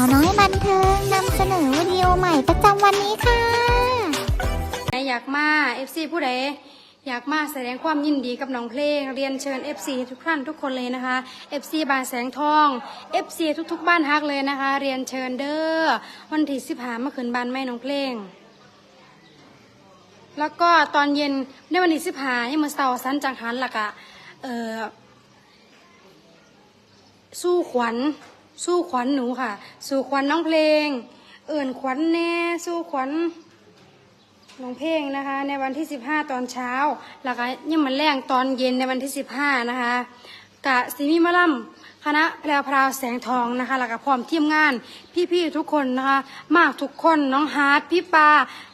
าวน้อยบันเทิงนำเสนอวิดีโอใหม่ประจำวันนี้ค่ะอยากมา FC ผู้ใดอยากมาแสดงความยินดีกับน้องเพลง เรียนเชิญ FC ทุกท่านทุกคนเลยนะคะ FC บานแสงทอง FC ทุกๆ บ้านฮักเลยนะคะ เรียนเชิญเด้อวันที่สิบหาเมื่อคืนบานแม่น้องเพลง แล้วก็ตอนเย็นในวันที่สิบหายังมือเสาสันจังหันหลักอะเออสู้ขวัญ สู้ขวัญหนูค่ะ สู้ขวัญน้องเพลง เอิ่นขวัญแน่ สู้ขวัญน้องเพลงนะคะ ในวันที่ 15 ตอนเช้า แล้วก็ยังมันแรงตอนเย็นในวันที่ 15 นะคะกะซิมีมะล่ำคณะแพรวพราวแสงทองนะคะแล้วก็พร้อมทีมงาน พี่ๆทุกคนนะคะ มากทุกคนน้องฮาร์ดพี่ปา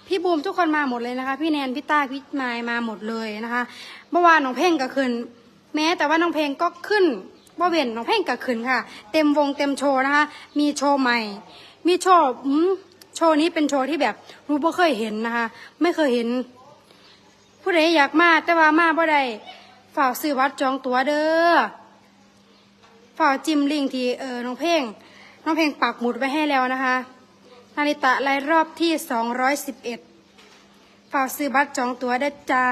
พี่บูมทุกคนมาหมดเลยนะคะ พี่แนนพี่ต้าพี่ไมายมาหมดเลยนะคะ เมื่อวานน้องเพลงก็ขึ้น แม้แต่ว่าน้องเพลงก็ขึ้น ว่เว้นน้องเพลงก็ขึ้นค่ะ เต็มวงเต็มโชว์นะคะ มีโชว์ใหม่ มีโชว์อืมโชว์นี้เป็นโชว์ที่แบบรู้บ่เคยเห็นนะคะ ไม่เคยเห็น ผู้ใดอยากมาแต่ว่ามาบ่ได้ฝากซื้อวัดจองตั๋วเด้อฝากจิ้มลิงทีเออน้องเพลงน้องเพลงปักหมุดไว้ให้แล้วนะคะนาริตะรายรอบที่211ฝากซื้อบัตรจองตั๋วได้จ้า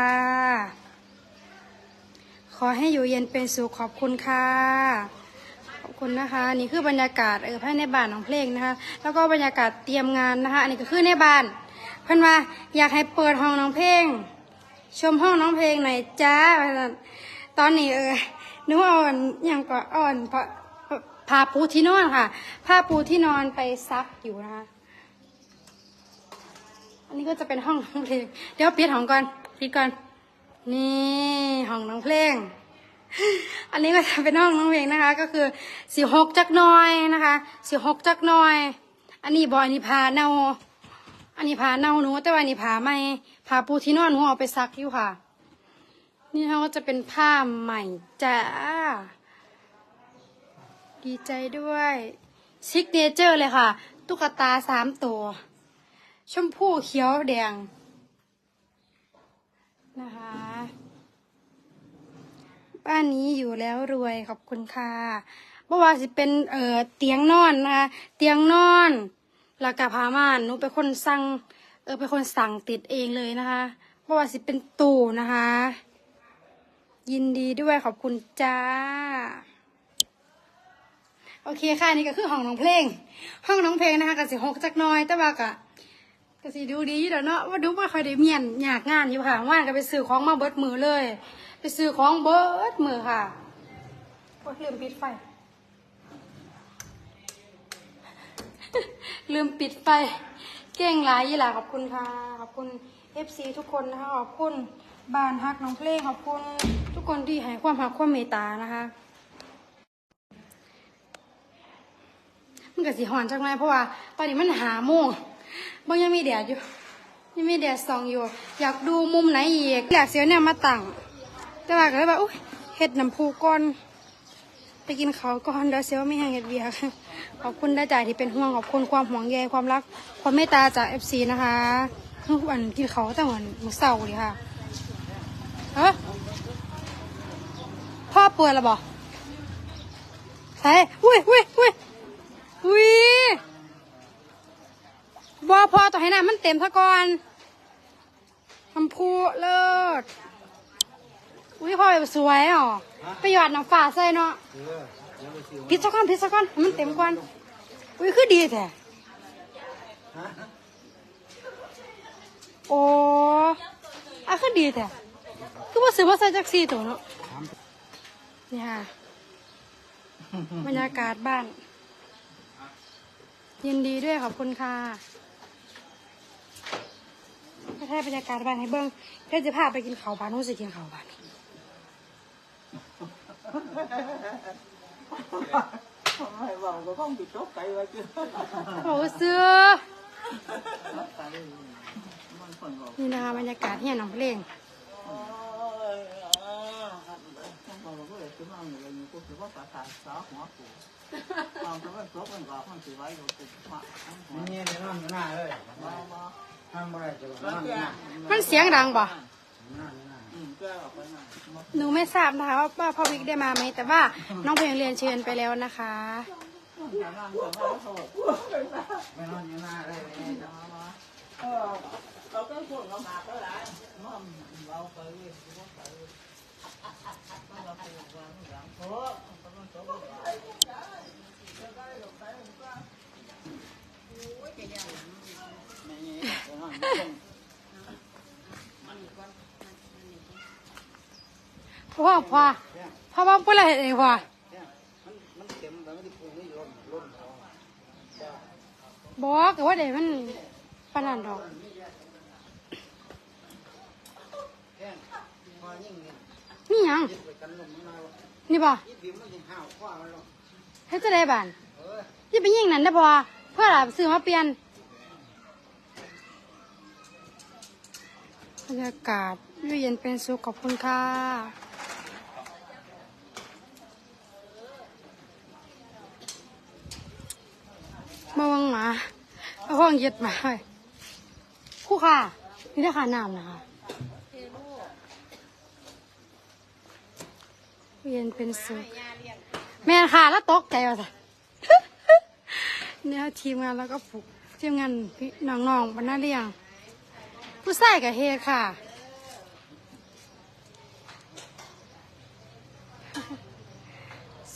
ขอให้อยู่เย็นเป็นสุขขอบคุณค่ะ ขอบคุณนะคะ นี่คือบรรยากาศเออภายในบ้านของเพลงนะคะ แล้วก็บรรยากาศเตรียมงานนะคะ อันนี้ก็คือในบ้าน เพิ่นว่าอยากให้เปิดห้องน้องเพลง ชมห้องน้องเพลงหน่อยจ้า ตอนนี้เออหนูเอาอันอย่างก็อาอันผ้าผ้าปูที่นอนค่ะ ผ้าปูที่นอนไปซักอยู่นะคะ อันนี้ก็จะเป็นห้องน้องเพลง เดี๋ยวปิดห้องก่อนปิดก่อน นี่ห้องน้องเพลง อันนี้ก็จะเป็นห้องน้องเพลงนะคะ ก็คือสีหกจักน้อยนะคะสีหกจักน้อย อันนี้บอยนนี้พาเน่าอันนี้พาเน่าหนูแต่ว่านนี้พาไม่พาปูที่นอนหนูเอาไปซักอยู่ค่ะ นี่เขาก็จะเป็นผ้าใหม่จ้าดีใจด้วยซิกเนเจอร์เลยค่ะ ตุ๊กตาสามตัว ชมพู่เขียวแดงนะคะ บ้านนี้อยู่แล้วรวยขอบคุณค่ะเพราะว่าสิเป็นเอ่อเตียงนอนนะคะเตียงนอนแล้วก็ผ้าม่านหนูเป็นคนสั่งเออเป็นคนสั่งติดเองเลยนะคะเพราะว่าสิเป็นตู้นะคะ ยินดีด้วยขอบคุณจ้าโอเคค่ะนี่ก็คือห้องน้องเพลง ห้องน้องเพลงนะคะก็สิหกจักน้อยแต่ว่ากะก็สิดูดีอยู่แล้วเนาะว่าดูว่าใครได้เมียนอยากงานอยู่ค่ะว่านก็ไปซื้อของมาเบิดมือเลย ไปซื้อของเบิดมือค่ะโอ๊ยลืมปิดไฟ ลืมปิดไฟ เก่งหลายยี่หล่ะขอบคุณค่ะ ขอบคุณ FC ทุกคนนะคะ ขอบคุณบ้านฮักน้องเพลงขอบคุณทุกคนที่ให้ความรักความเมตตานะคะมันก็สิหอนจังไหมเพราะว่าตอนนี้มันหาโมงบางยังมีแดดอยู่ยังมีแดดส่องอยู่ อยากดูมุมไหนอีกอยากเสียเนี่ยมาตั้ง แต่ว่าก็เลยว่าอุ้ยเห็ดน้ำพูก่อนไปกินเขาก่อนเดี๋ยวเซลไม่ให้เห็ดเบียร์ขอบคุณได้จ่ายที่เป็นห่วงขอบคุณความห่วงใยความรัก ความเมตตาจากเอฟซีนะคะทุกวันกินเขาวแต่วันมื้อเสาร์ดีค่ะเออพ่อเปิดแล้วบอกใช่อุ้ยอุ้ยอุ้ยอุ้ยบอพอต่อให้น้ำมันเต็มทะก่อนคำพูเลิศ อุ้ยพ่อแบบสวยอะไปหยอดน้ำฝาใส่เนาะพิซซ่าก่อนพิซซ่าก่อนมันเต็มก่อนอุ้ยคือดีแท้โอ้อะคือดีแท้คือว่าซื้อมาใส่จักซี่ตัวเนาะนี่ค่ะบรรยากาศบ้าน ยินดีด้วยขอบคุณค่ะไม่บรรยากาศบ้านให้เบิ้งเพื่อจะพาไปกินเขาวบ้านนู้นสิกินเขาวบ้าน ไม่บอกก็ต้องติดตกใจไว้chứ โอ้เสื้อ มันคนบอก นี่นะคะบรรยากาศเฮียน้องเพลง ต้องบอกว่าเดี๋ยวมันอะไรอยู่ก็คือว่าประสาทสาวหัวกูตอนที่มันตกมันก็มันถือไว้อยู่กูมาหัว นี่นี่นั่งอยู่หน้าเลย มามา นั่งบ่ได้จะ แล้ว นั่งอ แก ยู่หน้า มันเสียงดังป่ะ หนูไม่ทราบนะคะว่าว่าพ่อวิกได้มาไหมแต่ว่าน้องเพลงเรียนเชิญไปแล้วนะคะอย่านั่งอย่านั่งโทษไม่นอนอยู่หน้าเลยไม่มามาเออเราต้องพูดเรามาก็ได้มั่มเราไปเว้ยเราไปเว้ยเราไปวางหลังโอ้ต้องต้องต้องไม่ไม่นอยู่ พ่อพ่อพ่อว่าพูดอะไรเองพ่อมันเต็มแต่ไม่ได้ปรุงไม่ล้นล้นเอาบอกว่าเดี๋ยวมันปนนันดอกแค่พอยิ่งเนี่ยังนี่บ่ยึดดิบมันยังห้าวคว้ามันลงเฮ็ดจะได้บานยี่ไปยิงนั่นได้พอเพื่ออะไรซื้อมาเปลี่ยนบรรยากาศอยู่เย็นเป็นสุขขอบคุณค่ะ มาเอาห้องเย็ดมาให้คู่ค่ะ นี่ได้ค่าน้ำนะคะเย็นเป็นสุขแม่ค่ะแล้วตกใจว่าสัเนี่ยทีมงานแล้วก็ผูกทีมงานพี่น้องๆบรรณาเรียง ผู้ใส่กับเฮค่ะ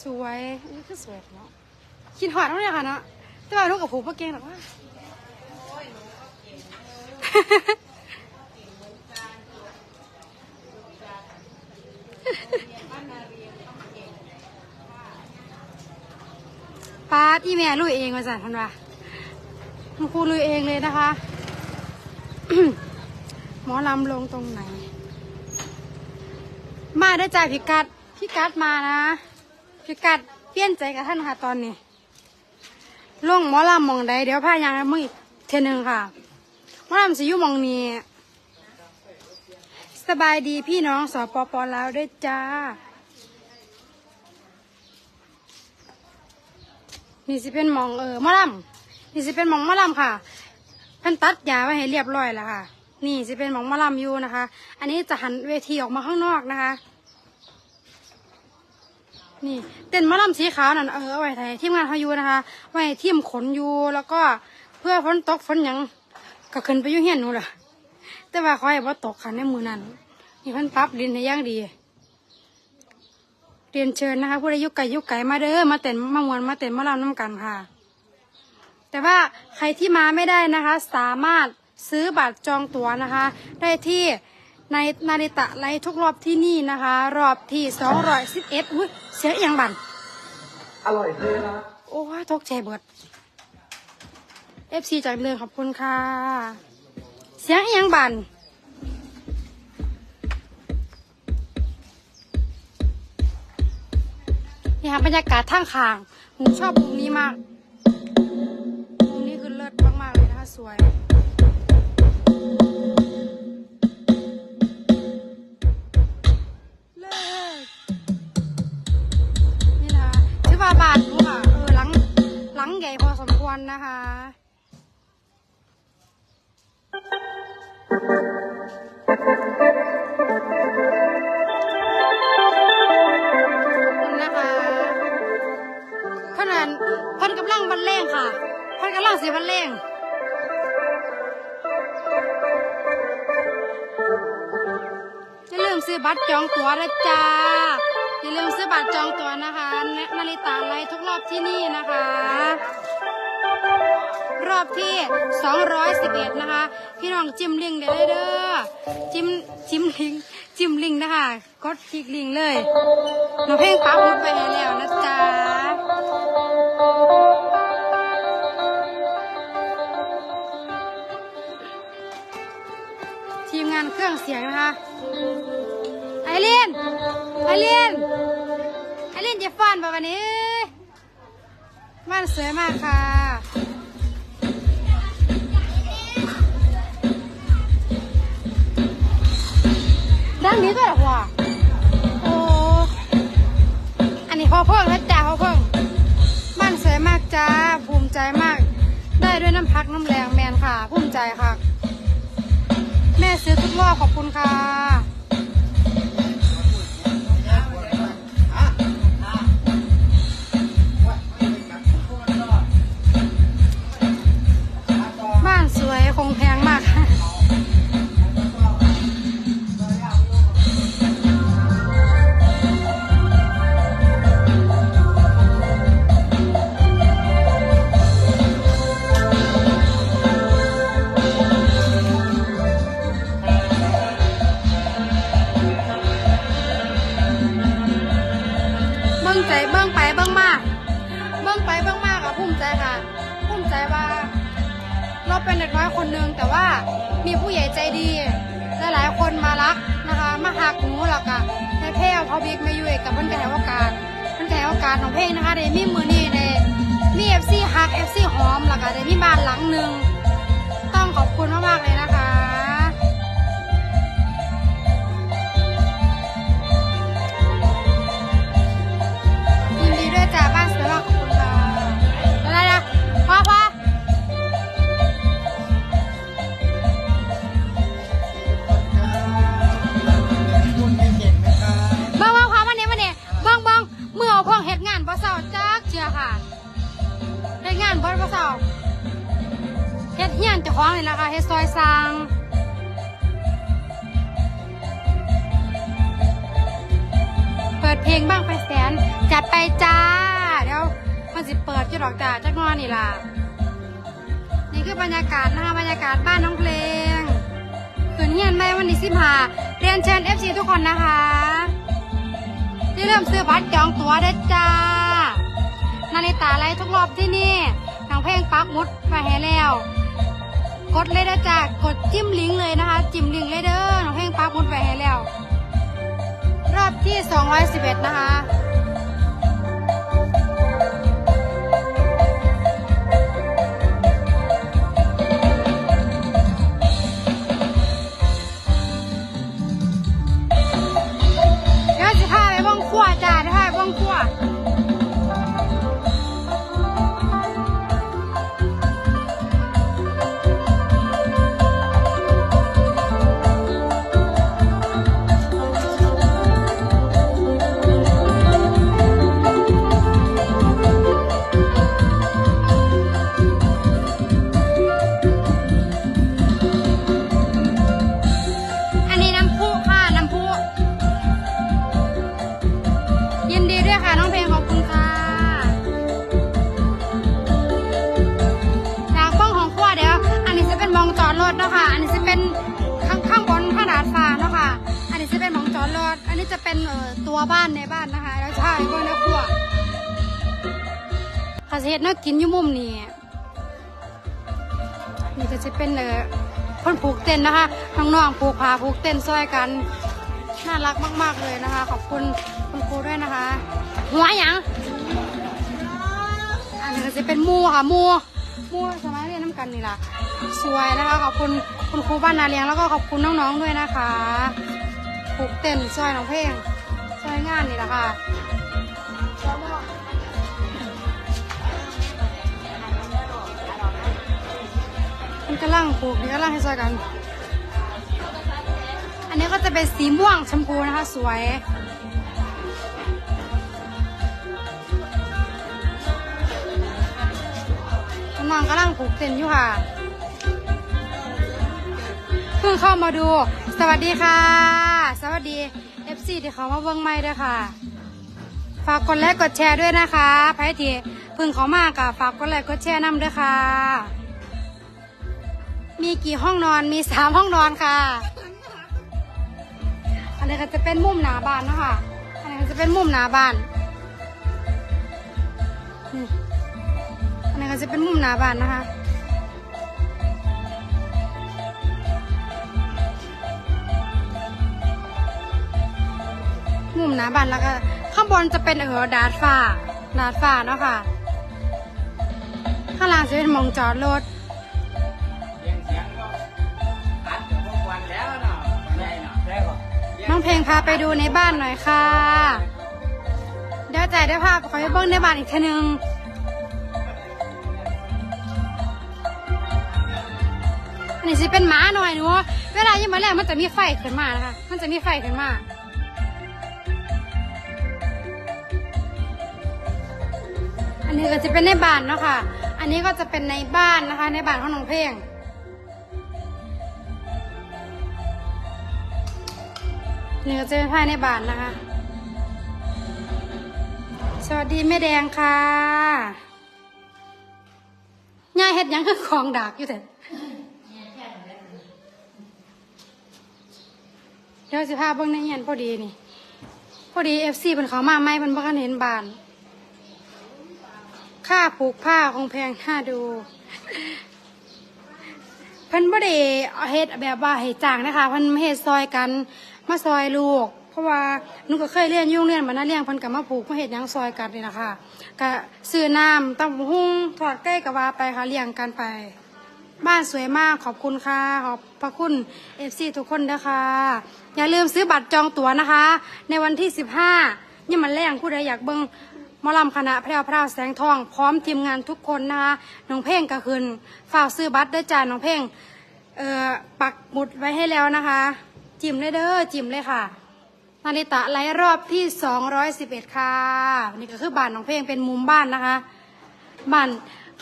สวยนนี้คือสวยเนาะคิดหอดแล้วเนี่ยค่ะเนาะ แต่ว่าลูกกับผูกพ่อเก่งหรอกว่าปาดอีแม่ลุยเองมาสั่นพันว่าคุณครูลุยเองเลยนะคะ หมอลำลงตรงไหน มาได้อจ่ายพิกัดพิกัดมานะพิกัดเปลี่ยนใจกับท่านค่ะตอนนี้ ลงหมอลำมองใดเดี๋ยวพายางมึงอีกเทอหนึงค่ะหมอลำสิอยู่หมองนี้สบายดีพี่น้องสปปลาวด้วยจ้า นี่สิเป็นหมองเออหมอลำนี่สิเป็นหมองหมอลำค่ะเพิ่นตัดยาไว้ให้เรียบร้อยแล้วค่ะ นี่จะเป็นหมองหมะลำอยู่นะคะ อันนี้จะหันเวทีออกมาข้างนอกนะคะ นี่เต้นมะลำสีขาวนั่นเออเอาไว้ไทยทีมงานเขาอยู่นะคะไว้ทีมขนอยู่แล้วก็เพื่อฝนตกฝนหยังก็ขึ้นไปอยู่เฮียนหนูล่ะ แต่ว่าเขาให้บ่ตกค่ะในมือนั้นนี่เพิ่นปรับดินให้อย่างดีเรียนเชิญนะคะผู้ใดยุไก่ยุไก่มาเด้อมาเต้นมามวนมาเต้นมะลำน้ำกันค่ะ แต่ว่าใครที่มาไม่ได้นะคะ สามารถซื้อบัตรจองตั๋วนะคะ ได้ที่ ในนาริตะไลฟ์ทุกรอบที่นี่นะคะ รอบที่สองร้อยสิบเอ็ดอุ้ยเสียงเอียงบันอร่อยเลยนะโอ้ยตกใจเบิดเอฟซีจากเรืองขอบคุณค่ะ เสียงเอียงบันนี่ค่ะบรรยากาศทางข้างหนูชอบมุมนี้มากมุมนี้คือเลิศมากๆเลยนะคะสวย ตรจองตั๋วนะจ้าอย่าลืมซื้อบัตรจองตั๋วนะคะณนาฬิตาไลทุกรอบที่นี่นะคะ รอบที่ 211 นะคะ พี่น้องจิ้มลิงก์ได้เลยเด้อจิ้มจิ้มลิงจิ้มลิงนะคะกดคลิกลิงเลยหนูเพลงปั๊บมุดไปแล้วนะจ๊ะทีมงานเครื่องเสียงนะคะ ไอเลีนไอเลีนไอเลีนจะฟันป่ะวันนี้บ้านสวยมากค่ะด้านนี้ด้วยหรอโอ้ อันนี้พอเพิ่งแล้วจ้าพอเพิ่งบ้านสวยมากจ้า ภูมิใจมาก ได้ด้วยน้ำพักน้ำแรงแมนค่ะ ภูมิใจค่ะ แม่ซื้อทุกรอบขอบคุณค่ะ ด็กน้อยคนหนึ่งแต่ว่ามีผู้ใหญ่ใจดีและหลายคนมารักนะคะมาหักหนูหลักอะในเพลพอบิ๊กมาอยู่กับเพื่อนแต่โอกาสเพื่อนแต่โอกาสของเพลงนะคะในมีมือนี่ในมีเอฟซีหักเอฟซีหอมหลักอะในมีบ้านหลังหนึ่ง เฮ็ดงานบ่บ่เศร้าเฮ็ดเฮียนเจ้าของนี่ล่ะค่ะเฮ็ดซอยสางเปิดเพลงบ้างไฟแสนจัดไปจ้า เดี๋ยวมันสิเปิดจะดอกจ้าจักหนอนนี่ล่ะ นี่คือบรรยากาศนะคะบรรยากาศบ้านน้องเพลงคืนเฮียนในวันที่สิบห้าเรียนเชิญ FC ทุกคนนะคะที่เริ่มซื้อบัตรจองตั๋วได้จ้านาฬิตาไลฟ์ทุกรอบที่นี่ เพลงปักมุดมาให้แล้ว กดเลยนะจ๊ะกดจิ้มลิงก์เลยนะคะ จิ้มลิงก์เลยเด้อน้องเพลงปักมุดไปให้แล้ว รอบที่ 211 นะคะ จะเห็ดน่ากินอยู่มุมนี้นี่ก็จะเป็นเออคนผูกเต้นนะคะน้องๆผูกผาผูกเต้นซอยกันน่ารักมาก ๆเลยนะคะ ขอบคุณคุณครูด้วยนะคะ หัวยังอันนี้ก็จะเป็นมูค่ะหมูหมูสมัยเรียนน้ำกันนี่ล่ะสวยนะคะขอบคุณคุณครูบ้านนาเลี้ยงแล้วก็ขอบคุณน้องๆด้วยนะคะผูกเต้นซอยน้องเพลงซอยงานนี่แหละค่ะ กำลังผูกนี่กำลังให้ซอยกัน อันนี้ก็จะเป็นสีม่วงชมพูนะคะ สวยน้องกำลังผูกเต้นอยู่ค่ะ เพิ่งเข้ามาดู สวัสดีค่ะ สวัสดี FC ที่เขามาเบิ้งไม่ด้วยค่ะ ฝากกดไลค์กดแชร์ด้วยนะคะไพ่ทีเพิ่งเขามากับฝากกดไลค์กดแชร์นำด้วยค่ะ มีกี่ห้องนอนมีสามห้องนอนค่ะ อันนี้ก็จะเป็นมุมหนาบ้านเนาะคะอันนี้ก็จะเป็นมุมหนาบ้านนี่อันนี้ก็จะเป็นมุมหนาบ้านนะคะมุมหนาบ้านแล้วก็ข้างบนจะเป็นเออดาดฟ้าดาดฟ้าเนาะค่ะข้างล่างจะเป็นมองจอดรถ เพลงพาไปดูในบ้านหน่อยค่ะ เดี๋ยวจ่ายได้ภาพขอให้เบิ้งในบ้านอีกทีนึงอันนี้สิเป็นหมาหน่อยหนูเวลายิ่งมาแรกมันจะมีไฟขึ้นมานะคะ มันจะมีไฟขึ้นมาอันนี้ก็จะเป็นในบ้านเนาะค่ะ อันนี้ก็จะเป็นในบ้านนะคะ ในบ้านของน้องเพลง นี่ก็จะเป็นภายในบานนะคะ สวัสดีแม่แดงค่ะย่าเฮ็ดยังคือของดากอยู่แต่เดี๋ยวสิพาเบิ่งในเฮียนพอดีนี่ พอดีเอฟซีเป็นเขามาไม่เป็นบ่คันเห็นบาน ค่าผูกผ้าของแพงน่าดู พิ่นบ่ได้เฮ็ดแบบว่าให้จ้างนะคะเพิ่นมาเฮ็ดซอยกันมาซอยลูก เพราะว่าหนูก็เคยเรียนยุ่งเรียนบรรณาเลี้ยงเพิ่นก็มาผูกมาเฮ็ดหยังซอยกันนี่นะคะก็ซื้อน้ำตำบักหุ่งทอดไก่ก็ว่าไปค่ะเลี้ยงกันไป บ้านสวยมากขอบคุณค่ะขอบพระคุณเอฟซีทุกคนนะคะอย่าลืมซื้อบัตรจองตั๋วนะคะ ในวันที่ 15นี่มันแรงผู้ใดอยากเบิ้ง มอลำคณะแพรวพราวแสงทอง พร้อมทีมงานทุกคนนะคะน้องเพ่งก็คืนฝ่ากซื้อบัตรด้วยจ้าน้องเพ่งเอ่อปักหมุดไว้ให้แล้วนะคะ จิ้มเลยเด้อจิ้มเลยค่ะ นาริตะไลฟ์รอบที่ 211 ค่ะนี่ก็คือบ้านน้องเพ่งเป็นมุมบ้านนะคะบ้าน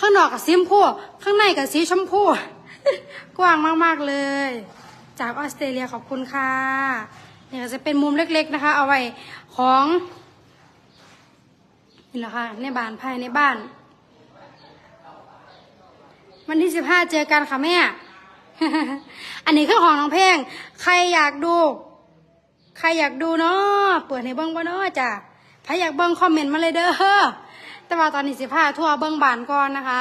ข้างนอกกับสีชมพูข้างในกับสีชมพูกว้างมาก ๆ เลย จากออสเตรเลียขอบคุณค่ะนี่ก็จะเป็นมุมเล็ก ๆ นะคะ เอาไว้ของ นี่แหละค่ะในบ้านภายในบ้าน วันที่สิบห้าเจอกันค่ะแม่ อันนี้คือของน้องเพลงใครอยากดู ใครอยากดูเนาะเปิดให้เบิ้งบ่เนาะจ้ะใครอยากเบิ้งคอมเมนต์มาเลยเด้อแต่ว่าตอนนี้สิพาทั่วเบิ้งบ้านก่อนนะคะ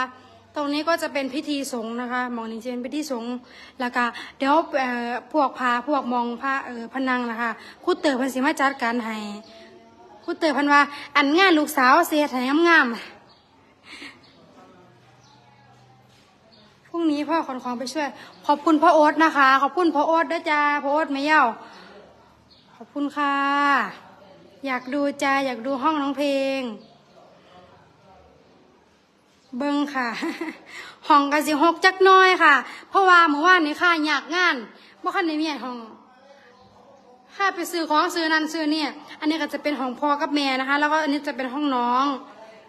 ตรงนี้ก็จะเป็นพิธีสงฆ์นะคะมองนี้จะเป็นพิธีสงฆ์แล้วก็เดี๋ยวเอ่อพวกพาพวกมองพระเออพนังนะคะครู่เต๋อพันสิมาจัดการให้ ครู่เต๋อพันว่า อันงานลูกสาวเสียแถมงามๆพรุ่งนี้พ่อขนของไปช่วย ขอบคุณพ่อโอ๊ตนะคะ ขอบคุณพ่อโอ๊ตด้วยจ้าพ่อโอ๊ตไม่เย่าขอบคุณค่ะ อยากดูจ้าอยากดูห้องน้องเพลง เบิ้งค่ะ ห้องกสิหกจักน้อยค่ะ เพราะว่าเมื่อวานนี้ค่ะอยากงานบ่คันในเมียห้อง ไปซื้อของซื้อนั่นซื้อเนี่ย อันนี้ก็จะเป็นห้องพ่อกับแม่นะคะ แล้วก็อันนี้จะเป็นห้องน้อง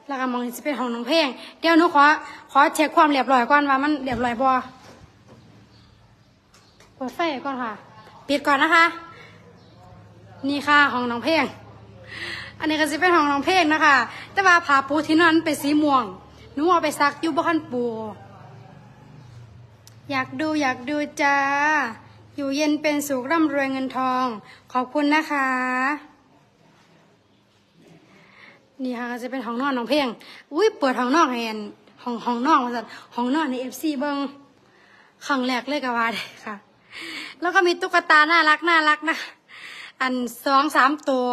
แล้วก็มองนี้จะเป็นห้องน้องเพลงเดี๋ยวหนูขอขอเช็คความเรียบร้อยก่อนว่ามันเรียบร้อยบ่เปิดไฟก่อนค่ะปิดก่อนนะคะ นี่ค่ะห้องน้องเพลงอันนี้ก็จะเป็นห้องน้องเพลงนะคะ แต่ว่าผ้าปูที่นอนเป็นสีม่วงหนูเอาไปซักอยู่บ้านปูอยากดูอยากดูจ้า อยู่เย็นเป็นสุขร่ำรวยเงินทอง ขอบคุณนะคะ นี่ค่ะจะเป็นห้องนอนน้องเพลงอุ้ยเปิดห้องนอนให้อันห้องห้องนอนมาสัตห้องนอนในเอฟซีเบิงครั้งแรกเลยกว่าได้ค่ะ แล้วก็มีตุ๊กตาน่ารักน่ารักนะ อันสองสามตัว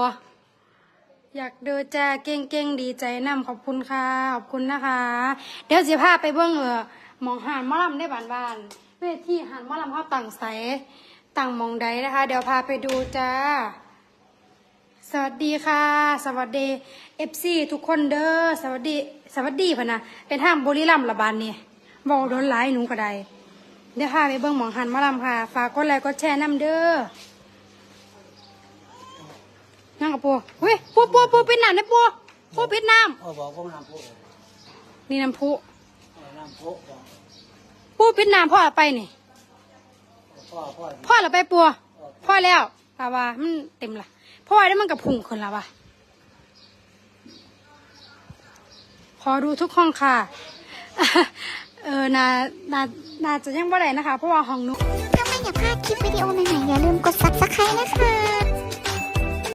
อยากดูจ้าเก่งเก่งดีใจนำขอบคุณค่ะ ขอบคุณนะคะ เดี๋ยวจะพาไปเบิ้งเออหมองหานมอลำได้บานบาน เวทีหานหมอลำเขาตั้งใสตั้งหมองใดนะคะ เดี๋ยวพาไปดูจ้า สวัสดีค่ะ สวัสดีเอฟซีทุกคนเด้อสวัสดีสวัสดีพะนะเป็นทางบุรีรัมย์ละบานนี่บอกโดนหลายหนูก็ได้เดี๋ยวพาไปเบิ้งหมองหันหมาลำค่ะ ฝากกดไลค์กดแชร์น้ำเด้อนั่งกับปูเฮ้ยปูปูปูปิดน้ำนะปูปูปิดน้เออบอกพวกน้ำพุำนี่น้ำพุเออน้ำพุบอก ปูปิดน้ำพ่อเอาไปนี่พ่อพ่อพ่อเราไปปูพ่อแล้วป่าวว่ามันเต็มละพ่อได้มันกับพุ่งขึ้นแล้วว่ะขอดูทุกห้องค่ะ เออนานานาจะยังบ่ได้นะคะ เพราะว่าห้องหนุถ้าไม่อยากพลาดคลิปวิดีโอใหม่ๆอย่าลืมกด subscribe นะคะ